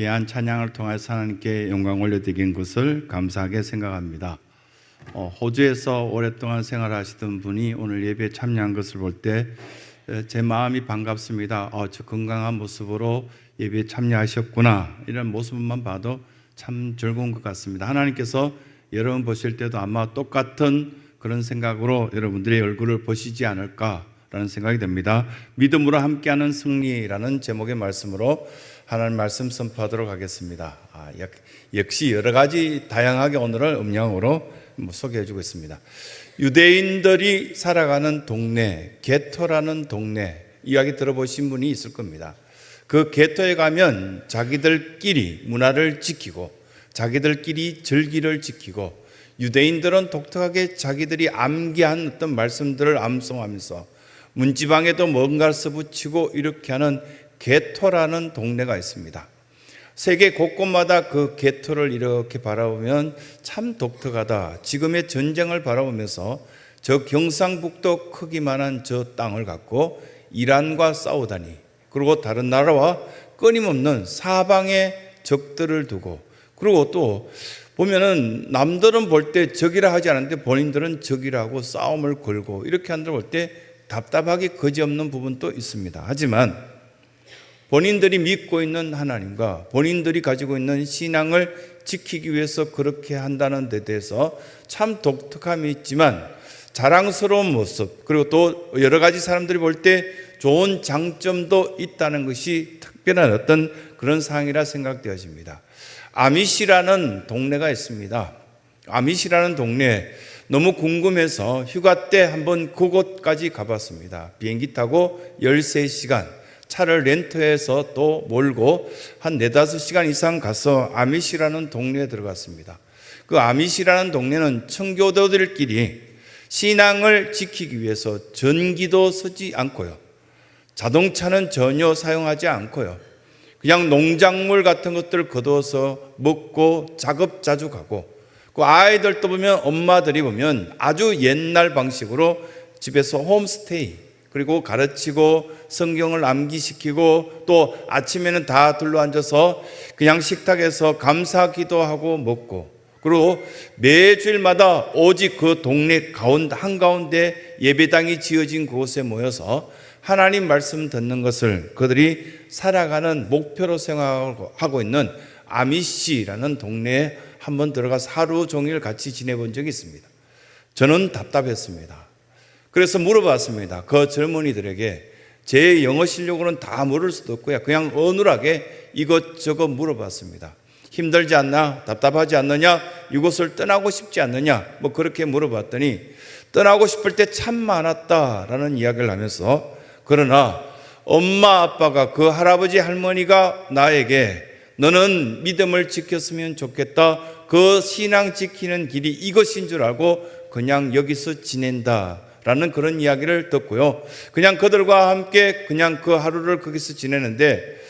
귀한 찬양을 통해서 하나님께 영광 올려드리는 것을 감사하게 생각합니다. 어, 호주에서 오랫동안 생활하시던 분이 오늘 예배에 참여한 것을 볼 때 제 마음이 반갑습니다. 어, 저 건강한 모습으로 예배에 참여하셨구나 이런 모습만 봐도 참 즐거운 것 같습니다. 하나님께서 여러분 보실 때도 아마 똑같은 그런 생각으로 여러분들의 얼굴을 보시지 않을까라는 생각이 됩니다. 믿음으로 함께하는 승리라는 제목의 말씀으로 하나님 말씀 선포하도록 하겠습니다. 아, 역, 역시 여러 가지 다양하게 오늘을 음량으로 뭐 소개해 주고 있습니다. 유대인들이 살아가는 동네, 게토라는 동네 이야기 들어보신 분이 있을 겁니다. 그 게토에 가면 자기들끼리 문화를 지키고 자기들끼리 절기를 지키고 유대인들은 독특하게 자기들이 암기한 어떤 말씀들을 암송하면서 문지방에도 뭔가를 써붙이고 이렇게 하는 게토라는 동네가 있습니다. 세계 곳곳마다 그 게토를 이렇게 바라보면 참 독특하다. 지금의 전쟁을 바라보면서 저 경상북도 크기만한 저 땅을 갖고 이란과 싸우다니 그리고 다른 나라와 끊임없는 사방에 적들을 두고 그리고 또 보면은 남들은 볼 때 적이라 하지 않는데 본인들은 적이라고 싸움을 걸고 이렇게 한들 볼때 답답하게 거지없는 부분도 있습니다. 하지만 본인들이 믿고 있는 하나님과 본인들이 가지고 있는 신앙을 지키기 위해서 그렇게 한다는 데 대해서 참 독특함이 있지만 자랑스러운 모습 그리고 또 여러 가지 사람들이 볼 때 좋은 장점도 있다는 것이 특별한 어떤 그런 상황이라 생각되어집니다. 아미시라는 동네가 있습니다. 아미시라는 동네 너무 궁금해서 휴가 때 한번 그곳까지 가봤습니다. 비행기 타고 13시간 차를 렌트해서 또 몰고 한 네다섯 시간 이상 가서 아미시라는 동네에 들어갔습니다. 그 아미시라는 동네는 청교도들끼리 신앙을 지키기 위해서 전기도 쓰지 않고요. 자동차는 전혀 사용하지 않고요. 그냥 농작물 같은 것들을 거두어서 먹고 작업자죽하고 그 아이들도 보면 엄마들이 보면 아주 옛날 방식으로 집에서 홈스테이 그리고 가르치고 성경을 암기시키고 또 아침에는 다 둘러앉아서 그냥 식탁에서 감사 기도하고 먹고 그리고 매주일마다 오직 그 동네 가운데 한가운데 예배당이 지어진 곳에 모여서 하나님 말씀 듣는 것을 그들이 살아가는 목표로 생각하고 있는 아미시라는 동네에 한번 들어가서 하루 종일 같이 지내본 적이 있습니다. 저는 답답했습니다. 그래서 물어봤습니다. 그 젊은이들에게 제 영어 실력으로는 다 물을 수도 없고요. 그냥 어눌하게 이것저것 물어봤습니다. 힘들지 않나? 답답하지 않느냐? 이곳을 떠나고 싶지 않느냐? 뭐 그렇게 물어봤더니 떠나고 싶을 때 참 많았다라는 이야기를 하면서 그러나 엄마 아빠가 그 할아버지 할머니가 나에게 너는 믿음을 지켰으면 좋겠다. 그 신앙 지키는 길이 이것인 줄 알고 그냥 여기서 지낸다. 라는 그런 이야기를 듣고요. 그냥 그들과 함께 그냥 그 하루를 거기서 지내는데,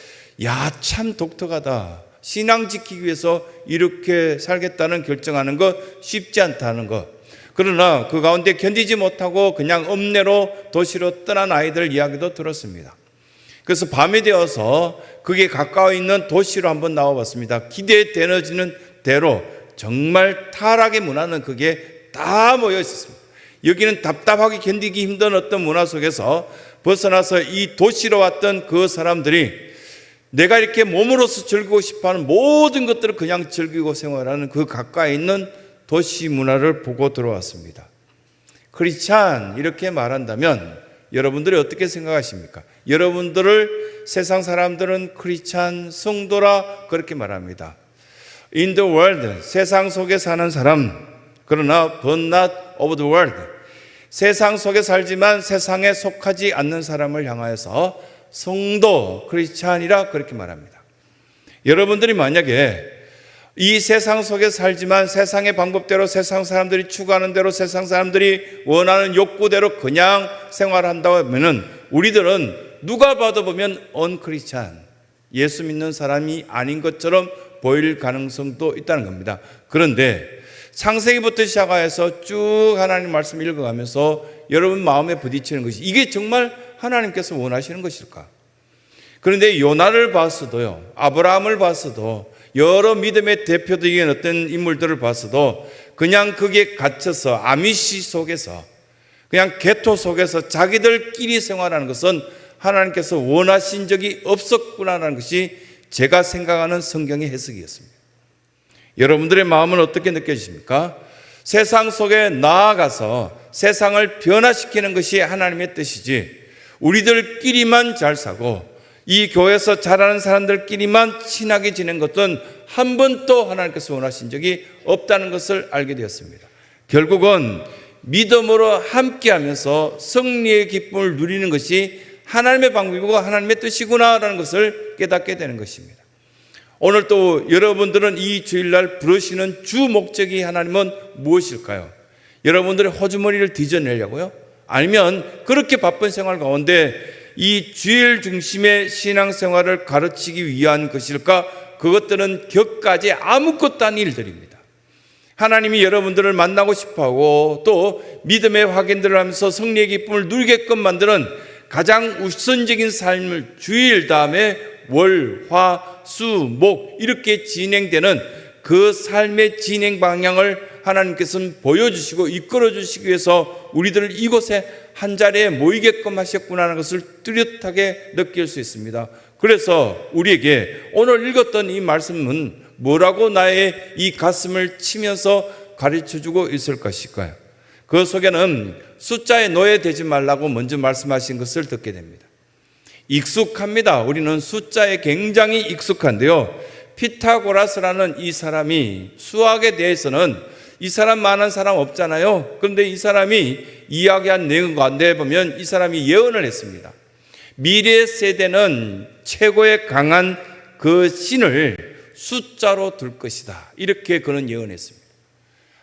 야, 참 독특하다. 신앙 지키기 위해서 이렇게 살겠다는 결정하는 것 쉽지 않다는 것. 그러나 그 가운데 견디지 못하고 그냥 읍내로 도시로 떠난 아이들 이야기도 들었습니다. 그래서 밤이 되어서 그게 가까워 있는 도시로 한번 나와 봤습니다. 기대되어지는 대로 정말 타락의 문화는 그게 다 모여 있었습니다. 여기는 답답하게 견디기 힘든 어떤 문화 속에서 벗어나서 이 도시로 왔던 그 사람들이 내가 이렇게 몸으로서 즐기고 싶어 하는 모든 것들을 그냥 즐기고 생활하는 그 가까이 있는 도시 문화를 보고 들어왔습니다. 크리스찬 이렇게 말한다면 여러분들이 어떻게 생각하십니까? 여러분들을 세상 사람들은 크리스찬 성도라 그렇게 말합니다. In the world 세상 속에 사는 사람 그러나 but not of the world 세상 속에 살지만 세상에 속하지 않는 사람을 향하여서 성도 크리스찬이라 그렇게 말합니다. 여러분들이 만약에 이 세상 속에 살지만 세상의 방법대로 세상 사람들이 추구하는 대로 세상 사람들이 원하는 욕구대로 그냥 생활한다고 하면은 우리들은 누가 봐도 보면 언크리스찬 예수 믿는 사람이 아닌 것처럼 보일 가능성도 있다는 겁니다. 그런데 창세기부터 시작해서 쭉 하나님 말씀 읽어가면서 여러분 마음에 부딪히는 것이 이게 정말 하나님께서 원하시는 것일까? 그런데 요나를 봤어도요, 아브라함을 봤어도 여러 믿음의 대표적인 어떤 인물들을 봤어도 그냥 거기에 갇혀서 아미시 속에서 그냥 개토 속에서 자기들끼리 생활하는 것은 하나님께서 원하신 적이 없었구나라는 것이 제가 생각하는 성경의 해석이었습니다. 여러분들의 마음은 어떻게 느껴지십니까? 세상 속에 나아가서 세상을 변화시키는 것이 하나님의 뜻이지 우리들끼리만 잘 사고 이 교회에서 자라는 사람들끼리만 친하게 지낸 것은 한 번도 하나님께서 원하신 적이 없다는 것을 알게 되었습니다. 결국은 믿음으로 함께하면서 승리의 기쁨을 누리는 것이 하나님의 방법이고 하나님의 뜻이구나라는 것을 깨닫게 되는 것입니다. 오늘 또 여러분들은 이 주일날 부르시는 주 목적이 하나님은 무엇일까요? 여러분들의 호주머니를 뒤져내려고요? 아니면 그렇게 바쁜 생활 가운데 이 주일 중심의 신앙생활을 가르치기 위한 것일까? 그것들은 격까지 아무것도 아닌 일들입니다. 하나님이 여러분들을 만나고 싶어 하고 또 믿음의 확인들을 하면서 승리의 기쁨을 누리게끔 만드는 가장 우선적인 삶을 주일 다음에 월, 화, 수, 목 이렇게 진행되는 그 삶의 진행 방향을 하나님께서는 보여주시고 이끌어 주시기 위해서 우리들을 이곳에 한 자리에 모이게끔 하셨구나라는 것을 뚜렷하게 느낄 수 있습니다. 그래서 우리에게 오늘 읽었던 이 말씀은 뭐라고 나의 이 가슴을 치면서 가르쳐 주고 있을 것일까요? 그 속에는 숫자에 노예되지 말라고 먼저 말씀하신 것을 듣게 됩니다. 익숙합니다. 우리는 숫자에 굉장히 익숙한데요. 피타고라스라는 이 사람이 수학에 대해서는 이 사람 많은 사람 없잖아요. 그런데 이 사람이 이야기한 내용 가운데 보면 이 사람이 예언을 했습니다. 미래 세대는 최고의 강한 그 신을 숫자로 둘 것이다. 이렇게 그는 예언했습니다.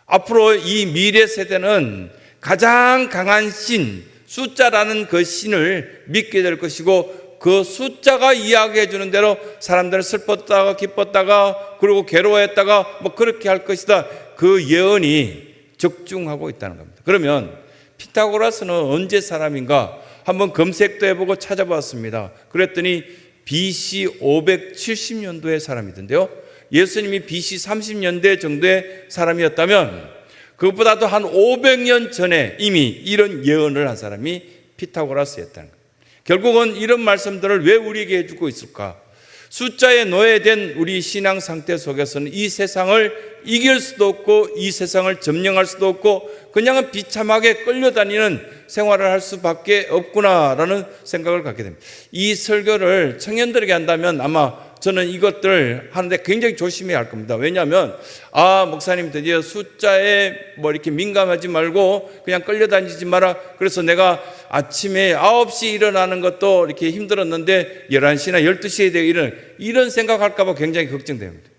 앞으로 이 미래 세대는 가장 강한 신, 숫자라는 그 신을 믿게 될 것이고 그 숫자가 이야기해 주는 대로 사람들은 슬펐다가 기뻤다가 그리고 괴로워했다가 뭐 그렇게 할 것이다. 그 예언이 적중하고 있다는 겁니다. 그러면 피타고라스는 언제 사람인가 한번 검색도 해보고 찾아봤습니다. 그랬더니 BC 570년도의 사람이던데요. 예수님이 BC 30년대 정도의 사람이었다면 그것보다도 한 500년 전에 이미 이런 예언을 한 사람이 피타고라스였다는 거예요. 결국은 이런 말씀들을 왜 우리에게 해주고 있을까? 숫자에 노예된 우리 신앙 상태 속에서는 이 세상을 이길 수도 없고 이 세상을 점령할 수도 없고 그냥은 비참하게 끌려다니는 생활을 할 수밖에 없구나라는 생각을 갖게 됩니다. 이 설교를 청년들에게 한다면 아마 저는 이것들 하는데 굉장히 조심해야 할 겁니다. 왜냐하면 아 목사님 드디어 숫자에 뭐 이렇게 민감하지 말고 그냥 끌려다니지 마라. 그래서 내가 아침에 9시 일어나는 것도 이렇게 힘들었는데 11시나 12시에 되어 이런 이런 생각할까 봐 굉장히 걱정됩니다.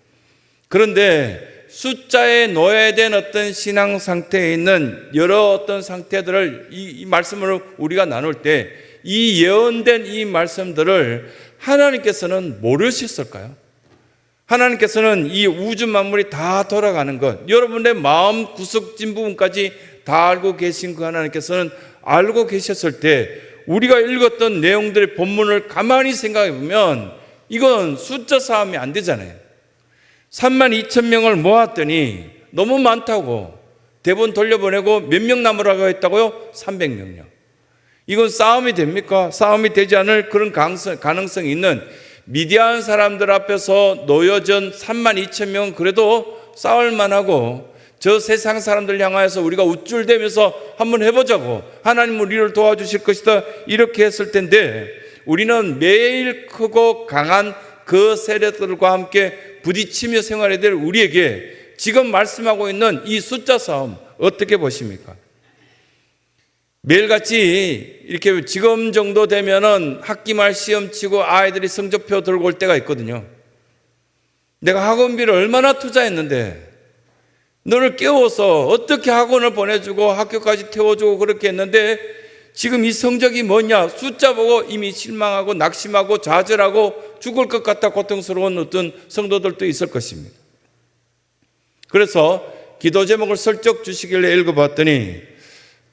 그런데 숫자에 노예된 어떤 신앙 상태에 있는 여러 어떤 상태들을 이, 이 말씀을 우리가 나눌 때 이 예언된 이 말씀들을 하나님께서는 모르셨을까요? 하나님께서는 이 우주 만물이 다 돌아가는 것, 여러분의 마음 구석진 부분까지 다 알고 계신 그 하나님께서는 알고 계셨을 때 우리가 읽었던 내용들의 본문을 가만히 생각해 보면 이건 숫자 싸움이 안 되잖아요. 3만 2천 명을 모았더니 너무 많다고 대본 돌려보내고 몇 명 남으라고 했다고요? 300명요. 이건 싸움이 됩니까? 싸움이 되지 않을 그런 가능성이 있는 미디안 사람들 앞에서 노여전 3만 2천 명은 그래도 싸울 만하고 저 세상 사람들 향하여서 우리가 우쭐대면서 한번 해보자고 하나님 우리를 도와주실 것이다 이렇게 했을 텐데 우리는 매일 크고 강한 그 세력들과 함께 부딪히며 생활해야 될 우리에게 지금 말씀하고 있는 이 숫자 싸움 어떻게 보십니까? 매일같이 이렇게 지금 정도 되면은 학기 말 시험 치고 아이들이 성적표 들고 올 때가 있거든요. 내가 학원비를 얼마나 투자했는데 너를 깨워서 어떻게 학원을 보내주고 학교까지 태워주고 그렇게 했는데 지금 이 성적이 뭐냐 숫자 보고 이미 실망하고 낙심하고 좌절하고 죽을 것 같다 고통스러운 어떤 성도들도 있을 것입니다. 그래서 기도 제목을 슬쩍 주시길래 읽어봤더니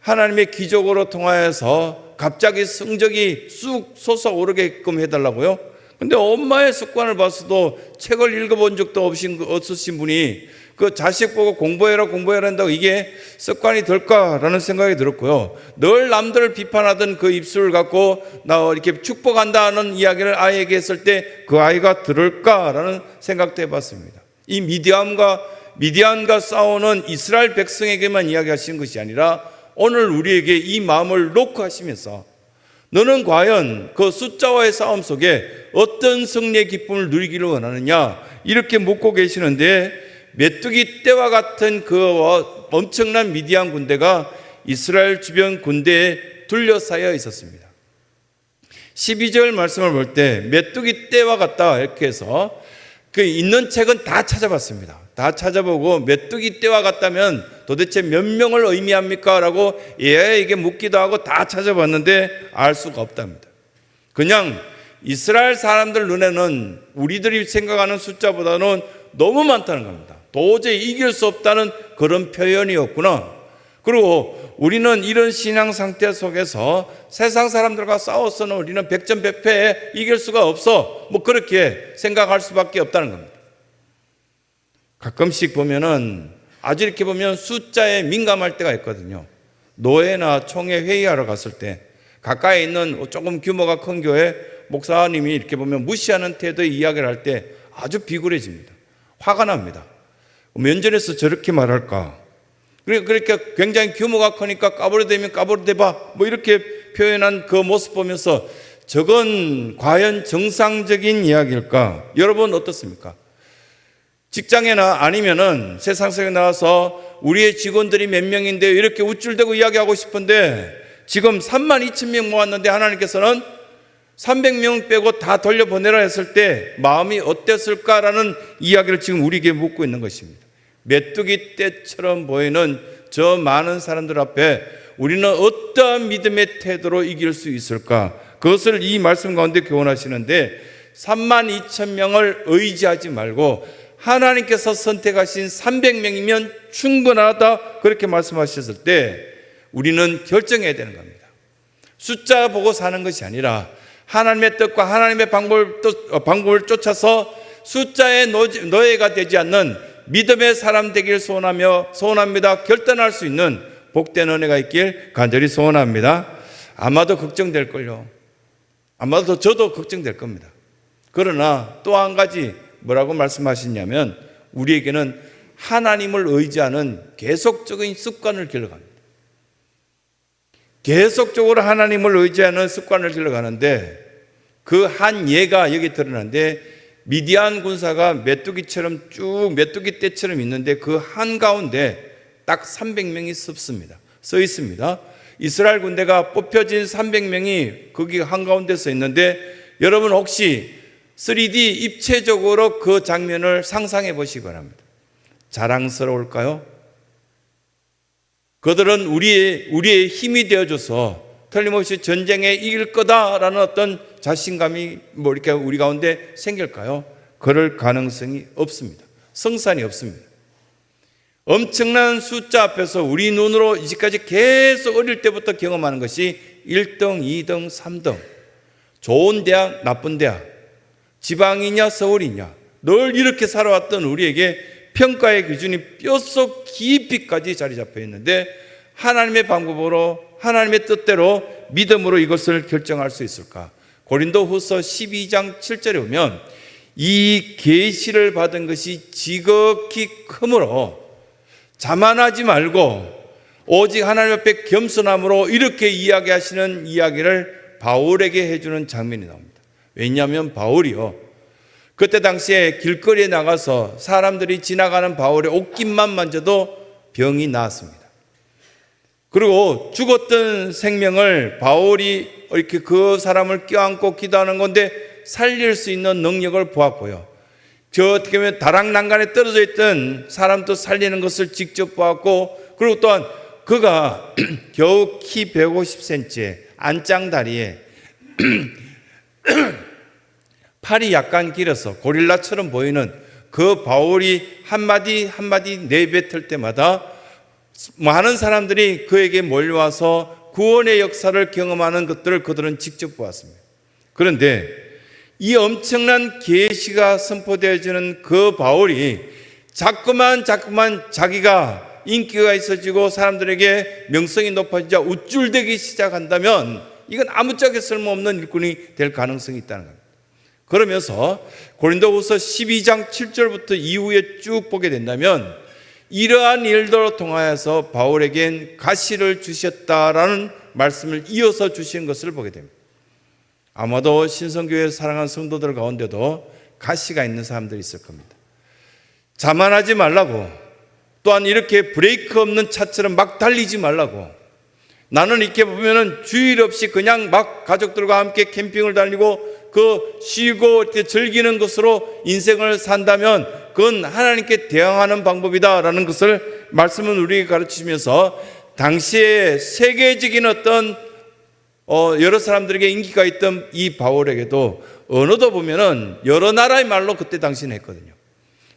하나님의 기적으로 통하여서 갑자기 성적이 쑥 솟아오르게끔 해달라고요. 근데 엄마의 습관을 봤어도 책을 읽어본 적도 없으신, 없으신 분이 그 자식 보고 공부해라 공부해라 한다고 이게 습관이 될까라는 생각이 들었고요. 늘 남들을 비판하던 그 입술을 갖고 나 이렇게 축복한다는 이야기를 아이에게 했을 때 그 아이가 들을까라는 생각도 해봤습니다. 이 미디안과 미디안과 싸우는 이스라엘 백성에게만 이야기하시는 것이 아니라 오늘 우리에게 이 마음을 놓고 하시면서 너는 과연 그 숫자와의 싸움 속에 어떤 승리의 기쁨을 누리기를 원하느냐 이렇게 묻고 계시는데 메뚜기 떼와 같은 그 엄청난 미디안 군대가 이스라엘 주변 군대에 둘러싸여 있었습니다. 12절 말씀을 볼 때 메뚜기 떼와 같다 이렇게 해서 그 있는 책은 다 찾아봤습니다. 다 찾아보고 메뚜기 떼와 같다면 도대체 몇 명을 의미합니까? 라고 AI에게 묻기도 하고 다 찾아봤는데 알 수가 없답니다. 그냥 이스라엘 사람들 눈에는 우리들이 생각하는 숫자보다는 너무 많다는 겁니다. 도저히 이길 수 없다는 그런 표현이었구나. 그리고 우리는 이런 신앙 상태 속에서 세상 사람들과 싸워서는 우리는 백전백패에 이길 수가 없어. 뭐 그렇게 생각할 수밖에 없다는 겁니다. 가끔씩 보면은 아주 이렇게 보면 숫자에 민감할 때가 있거든요. 노예나 총회 회의하러 갔을 때 가까이 있는 조금 규모가 큰 교회 목사님이 이렇게 보면 무시하는 태도의 이야기를 할 때 아주 비굴해집니다. 화가 납니다. 면전에서 저렇게 말할까? 그러니까 굉장히 규모가 크니까 까부려대면 까부려대봐. 뭐 이렇게 표현한 그 모습 보면서 저건 과연 정상적인 이야기일까? 여러분 어떻습니까? 직장에나 아니면은 세상 속에 나와서 우리의 직원들이 몇 명인데 이렇게 우쭐대고 이야기하고 싶은데 지금 3만 2천 명 모았는데 하나님께서는 300명 빼고 다 돌려보내라 했을 때 마음이 어땠을까라는 이야기를 지금 우리에게 묻고 있는 것입니다. 메뚜기 떼처럼 보이는 저 많은 사람들 앞에 우리는 어떠한 믿음의 태도로 이길 수 있을까? 그것을 이 말씀 가운데 교훈하시는데 3만 2천 명을 의지하지 말고 하나님께서 선택하신 300명이면 충분하다 그렇게 말씀하셨을 때 우리는 결정해야 되는 겁니다. 숫자 보고 사는 것이 아니라 하나님의 뜻과 하나님의 방법을, 어, 쫓아서 숫자의 노예가 되지 않는 믿음의 사람 되길 소원하며 소원합니다. 결단할 수 있는 복된 은혜가 있길 간절히 소원합니다. 아마도 걱정될걸요. 아마도 저도 걱정될 겁니다. 그러나 또 한 가지 뭐라고 말씀하시냐면 우리에게는 하나님을 의지하는 계속적인 습관을 길러갑니다. 계속적으로 하나님을 의지하는 습관을 길러가는데 그 한 예가 여기 드러나는데 미디안 군사가 메뚜기처럼 쭉 메뚜기 떼처럼 있는데 그 한가운데 딱 300명이 섭습니다. 써 있습니다. 이스라엘 군대가 뽑혀진 300명이 거기 한가운데 서 있는데 여러분 혹시 3D 입체적으로 그 장면을 상상해 보시기 바랍니다. 자랑스러울까요? 그들은 우리의, 우리의 힘이 되어줘서 틀림없이 전쟁에 이길 거다라는 어떤 자신감이 뭐 이렇게 우리 가운데 생길까요? 그럴 가능성이 없습니다. 성산이 없습니다. 엄청난 숫자 앞에서 우리 눈으로 이제까지 계속 어릴 때부터 경험하는 것이 1등, 2등, 3등. 좋은 대학, 나쁜 대학. 지방이냐, 서울이냐. 늘 이렇게 살아왔던 우리에게 평가의 기준이 뼛속 깊이까지 자리 잡혀 있는데 하나님의 방법으로 하나님의 뜻대로 믿음으로 이것을 결정할 수 있을까? 고린도 후서 12장 7절에 보면 이 계시를 받은 것이 지극히 크므로 자만하지 말고 오직 하나님 앞에 겸손함으로 이렇게 이야기하시는 이야기를 바울에게 해주는 장면이 나옵니다. 왜냐하면 바울이요. 그때 당시에 길거리에 나가서 사람들이 지나가는 바울의 옷깃만 만져도 병이 나았습니다. 그리고 죽었던 생명을 바울이 이렇게 그 사람을 껴안고 기도하는 건데 살릴 수 있는 능력을 보았고요. 저 어떻게 보면 다락 난간에 떨어져 있던 사람도 살리는 것을 직접 보았고, 그리고 또한 그가 겨우 키 150cm에 안짱다리에 팔이 약간 길어서 고릴라처럼 보이는 그 바울이 한마디 한마디 내뱉을 때마다 많은 사람들이 그에게 몰려와서 구원의 역사를 경험하는 것들을 그들은 직접 보았습니다. 그런데 이 엄청난 계시가 선포되어지는 그 바울이 자꾸만 자꾸만 자기가 인기가 있어지고 사람들에게 명성이 높아지자 우쭐대기 시작한다면 이건 아무짝에 쓸모없는 일꾼이 될 가능성이 있다는 겁니다. 그러면서 고린도후서 12장 7절부터 이후에 쭉 보게 된다면 이러한 일들로 통하여서 바울에겐 가시를 주셨다라는 말씀을 이어서 주신 것을 보게 됩니다. 아마도 신성교회 사랑하는 성도들 가운데도 가시가 있는 사람들이 있을 겁니다. 자만하지 말라고 또한 이렇게 브레이크 없는 차처럼 막 달리지 말라고 나는 이렇게 보면은 주일 없이 그냥 막 가족들과 함께 캠핑을 다니고 그 쉬고 이렇게 즐기는 것으로 인생을 산다면 그건 하나님께 대항하는 방법이다라는 것을 말씀은 우리에게 가르치면서 당시에 세계적인 어떤 어, 여러 사람들에게 인기가 있던 이 바울에게도 언어도 보면은 여러 나라의 말로 그때 당시는 했거든요.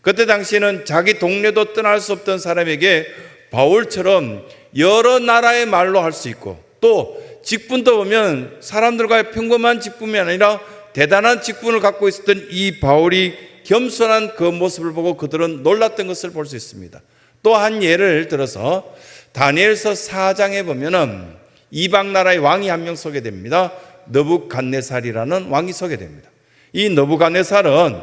그때 당시에는 자기 동네도 떠날 수 없던 사람에게 바울처럼 여러 나라의 말로 할 수 있고 또 직분도 보면 사람들과의 평범한 직분이 아니라 대단한 직분을 갖고 있었던 이 바울이 겸손한 그 모습을 보고 그들은 놀랐던 것을 볼 수 있습니다. 또 한 예를 들어서 다니엘서 4장에 보면은 이방 나라의 왕이 한 명 소개됩니다. 너부갓네살이라는 왕이 소개됩니다. 이 너부갓네살은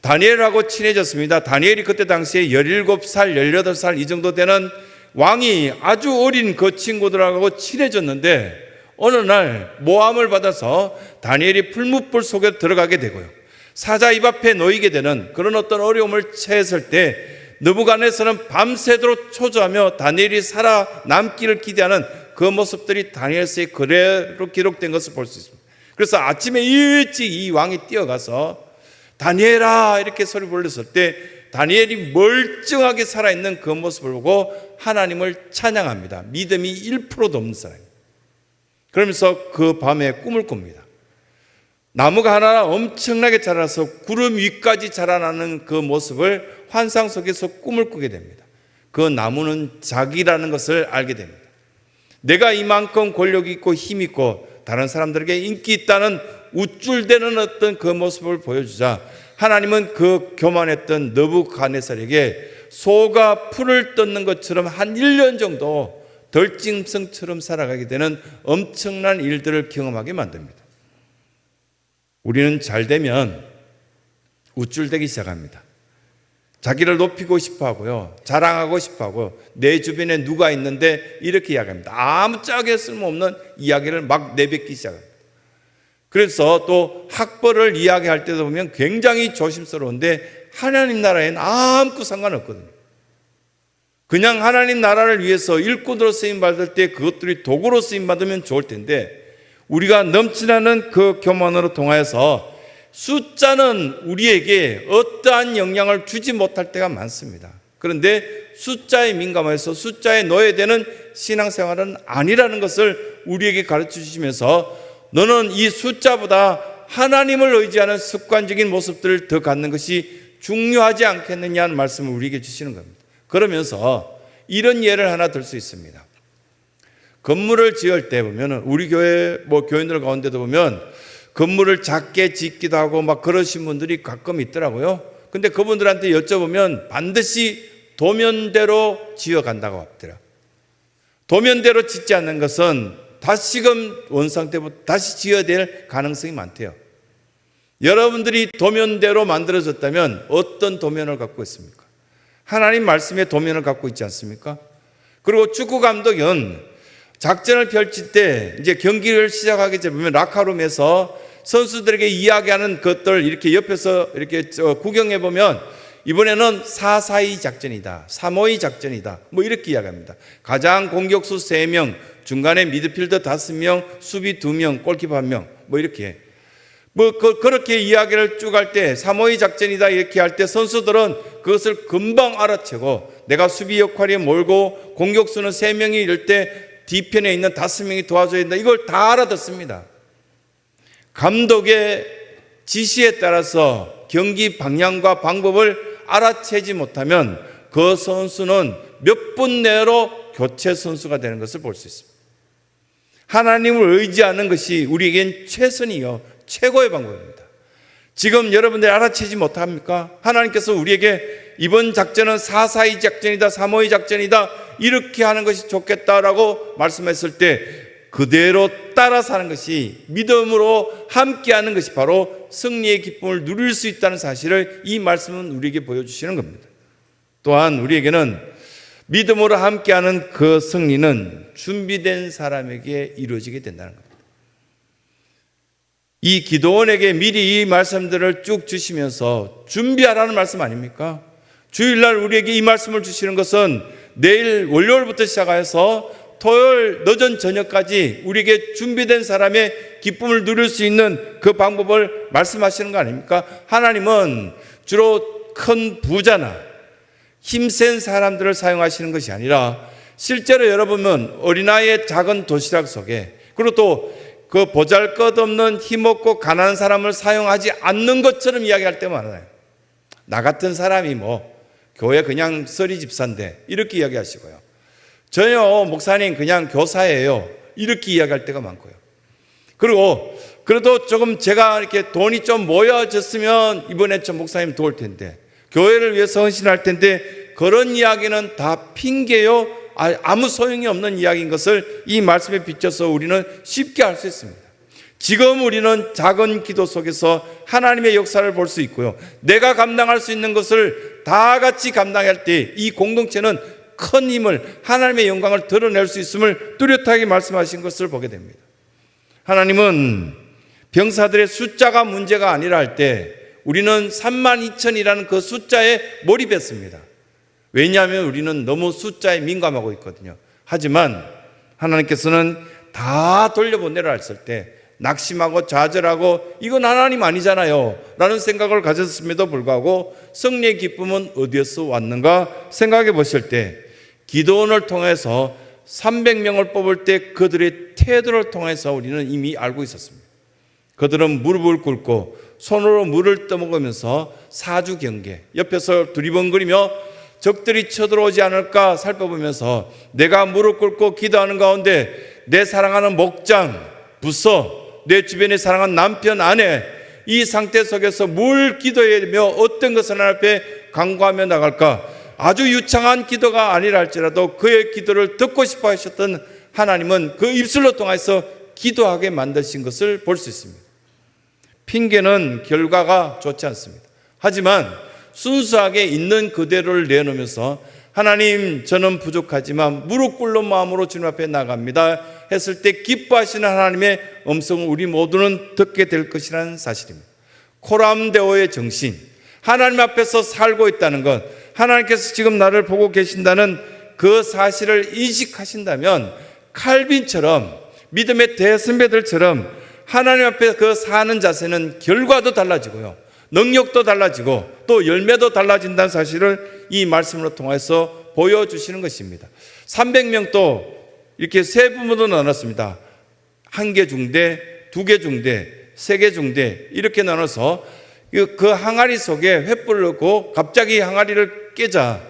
다니엘하고 친해졌습니다. 다니엘이 그때 당시에 17살, 18살 이 정도 되는 왕이 아주 어린 그 친구들하고 친해졌는데 어느 날 모함을 받아서 다니엘이 풀무불 속에 들어가게 되고요. 사자 입 앞에 놓이게 되는 그런 어떤 어려움을 처했을 때 느부갓네살은 밤새도록 초조하며 다니엘이 살아남기를 기대하는 그 모습들이 다니엘서의 글로 기록된 것을 볼 수 있습니다. 그래서 아침에 일찍 이 왕이 뛰어가서 다니엘아 이렇게 소리 불렀을 때 다니엘이 멀쩡하게 살아있는 그 모습을 보고 하나님을 찬양합니다. 믿음이 1%도 없는 사람입니다. 그러면서 그 밤에 꿈을 꿉니다. 나무가 하나 엄청나게 자라서 구름 위까지 자라나는 그 모습을 환상 속에서 꿈을 꾸게 됩니다. 그 나무는 자기라는 것을 알게 됩니다. 내가 이만큼 권력 있고 힘 있고 다른 사람들에게 인기 있다는 우쭐대는 어떤 그 모습을 보여주자 하나님은 그 교만했던 너부갓네살에게 소가 풀을 뜯는 것처럼 한 1년 정도 덜짐승처럼 살아가게 되는 엄청난 일들을 경험하게 만듭니다. 우리는 잘 되면 우쭐대기 시작합니다. 자기를 높이고 싶어 하고요. 자랑하고 싶어 하고, 내 주변에 누가 있는데 이렇게 이야기합니다. 아무짝에 쓸모없는 이야기를 막 내뱉기 시작합니다. 그래서 또 학벌을 이야기할 때도 보면 굉장히 조심스러운데 하나님 나라에는 아무것도 상관없거든요. 그냥 하나님 나라를 위해서 일꾼으로 쓰임 받을 때 그것들이 도구로 쓰임 받으면 좋을 텐데 우리가 넘치나는 그 교만으로 통하여서 숫자는 우리에게 어떠한 영향을 주지 못할 때가 많습니다. 그런데 숫자에 민감해서 숫자에 넣어야 되는 신앙생활은 아니라는 것을 우리에게 가르쳐 주시면서 너는 이 숫자보다 하나님을 의지하는 습관적인 모습들을 더 갖는 것이 중요하지 않겠느냐는 말씀을 우리에게 주시는 겁니다. 그러면서 이런 예를 하나 들 수 있습니다. 건물을 지을 때 보면 우리 교회 뭐 교인들 가운데도 보면 건물을 작게 짓기도 하고 막 그러신 분들이 가끔 있더라고요. 근데 그분들한테 여쭤보면 반드시 도면대로 지어 간다고 하더라. 도면대로 짓지 않는 것은 다시금 원상태부터 다시 지어야 될 가능성이 많대요. 여러분들이 도면대로 만들어졌다면 어떤 도면을 갖고 있습니까? 하나님 말씀의 도면을 갖고 있지 않습니까? 그리고 축구 감독은 작전을 펼칠 때 이제 경기를 시작하게 되면 라카룸에서 선수들에게 이야기하는 것들 이렇게 옆에서 이렇게 구경해 보면 이번에는 442 작전이다. 352 작전이다. 뭐 이렇게 이야기합니다. 가장 공격수 3명, 중간에 미드필더 5명, 수비 2명, 골키퍼 1명. 뭐 이렇게. 뭐 그, 렇게 이야기를 쭉 할때352 작전이다 이렇게 할 때 선수들은 그것을 금방 알아채고 내가 수비 역할이 몰고 공격수는 3명이 이럴 때 뒤편에 있는 5명이 도와줘야 된다. 이걸 다 알아듣습니다. 감독의 지시에 따라서 경기 방향과 방법을 알아채지 못하면 그 선수는 몇 분 내로 교체 선수가 되는 것을 볼 수 있습니다. 하나님을 의지하는 것이 우리에겐 최선이요 최고의 방법입니다. 지금 여러분들이 알아채지 못합니까? 하나님께서 우리에게 이번 작전은 442 작전이다, 352 작전이다, 이렇게 하는 것이 좋겠다라고 말씀했을 때 그대로 따라 사는 것이 믿음으로 함께 하는 것이 바로 승리의 기쁨을 누릴 수 있다는 사실을 이 말씀은 우리에게 보여주시는 겁니다. 또한 우리에게는 믿음으로 함께하는 그 승리는 준비된 사람에게 이루어지게 된다는 겁니다. 이 기도원에게 미리 이 말씀들을 쭉 주시면서 준비하라는 말씀 아닙니까? 주일날 우리에게 이 말씀을 주시는 것은 내일 월요일부터 시작해서 토요일 늦은 저녁까지 우리에게 준비된 사람의 기쁨을 누릴 수 있는 그 방법을 말씀하시는 거 아닙니까? 하나님은 주로 큰 부자나 힘센 사람들을 사용하시는 것이 아니라 실제로 여러분은 어린아이의 작은 도시락 속에 그리고 또 그 보잘 것 없는 힘없고 가난한 사람을 사용하지 않는 것처럼 이야기할 때 많아요. 나 같은 사람이 뭐 교회 그냥 써리 집사인데 이렇게 이야기하시고요. 저요 목사님 그냥 교사예요. 이렇게 이야기할 때가 많고요. 그리고 그래도 조금 제가 이렇게 돈이 좀 모여졌으면 이번에 좀 목사님 도울 텐데 교회를 위해서 헌신할 텐데 그런 이야기는 다 핑계요 아, 아무 소용이 없는 이야기인 것을 이 말씀에 비춰서 우리는 쉽게 알 수 있습니다. 지금 우리는 작은 기도 속에서 하나님의 역사를 볼 수 있고요. 내가 감당할 수 있는 것을 다 같이 감당할 때 이 공동체는 큰 힘을 하나님의 영광을 드러낼 수 있음을 뚜렷하게 말씀하신 것을 보게 됩니다. 하나님은 병사들의 숫자가 문제가 아니라 할 때 우리는 3만 2천이라는 그 숫자에 몰입했습니다. 왜냐하면 우리는 너무 숫자에 민감하고 있거든요. 하지만 하나님께서는 다 돌려보내라 했을 때 낙심하고 좌절하고 이건 하나님 아니잖아요. 라는 생각을 가졌음에도 불구하고 승리의 기쁨은 어디에서 왔는가 생각해 보실 때 기도원을 통해서 300명을 뽑을 때 그들의 태도를 통해서 우리는 이미 알고 있었습니다. 그들은 무릎을 꿇고 손으로 물을 떠먹으면서 사주 경계 옆에서 두리번거리며 적들이 쳐들어오지 않을까 살펴보면서 내가 무릎 꿇고 기도하는 가운데 내 사랑하는 목장, 부서, 내 주변에 사랑하는 남편, 아내 이 상태 속에서 뭘 기도하며 어떤 것을 하나님 앞에 강구하며 나갈까 아주 유창한 기도가 아니라 할지라도 그의 기도를 듣고 싶어 하셨던 하나님은 그 입술로 통해서 기도하게 만드신 것을 볼 수 있습니다. 핑계는 결과가 좋지 않습니다. 하지만 순수하게 있는 그대로를 내놓으면서 하나님 저는 부족하지만 무릎 꿇는 마음으로 주님 앞에 나갑니다 했을 때 기뻐하시는 하나님의 음성을 우리 모두는 듣게 될 것이라는 사실입니다. 코람데오의 정신 하나님 앞에서 살고 있다는 것 하나님께서 지금 나를 보고 계신다는 그 사실을 인식하신다면 칼빈처럼 믿음의 대선배들처럼 하나님 앞에 그 사는 자세는 결과도 달라지고요. 능력도 달라지고 또 열매도 달라진다는 사실을 이 말씀으로 통해서 보여주시는 것입니다. 300명도 이렇게 세 부문으로 나눴습니다. 한 개 중대, 두 개 중대, 세 개 중대 이렇게 나눠서 그 항아리 속에 횃불을 넣고 갑자기 항아리를 깨자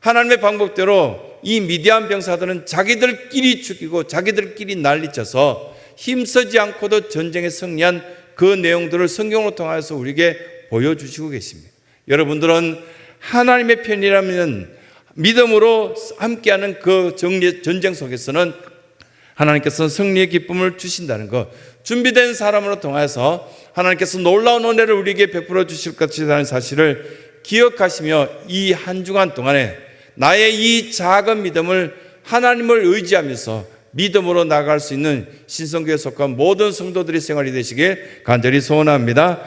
하나님의 방법대로 이 미디안 병사들은 자기들끼리 죽이고 자기들끼리 난리쳐서 힘쓰지 않고도 전쟁에 승리한 그 내용들을 성경으로 통해서 우리에게 보여주시고 계십니다. 여러분들은 하나님의 편이라면 믿음으로 함께하는 그 정리, 전쟁 속에서는 하나님께서 승리의 기쁨을 주신다는 것, 준비된 사람으로 통해서 하나님께서 놀라운 은혜를 우리에게 베풀어 주실 것이라는 사실을 기억하시며 이 한 주간 동안에 나의 이 작은 믿음을 하나님을 의지하면서 믿음으로 나갈 수 있는 신성교에 속한 모든 성도들의 생활이 되시길 간절히 소원합니다.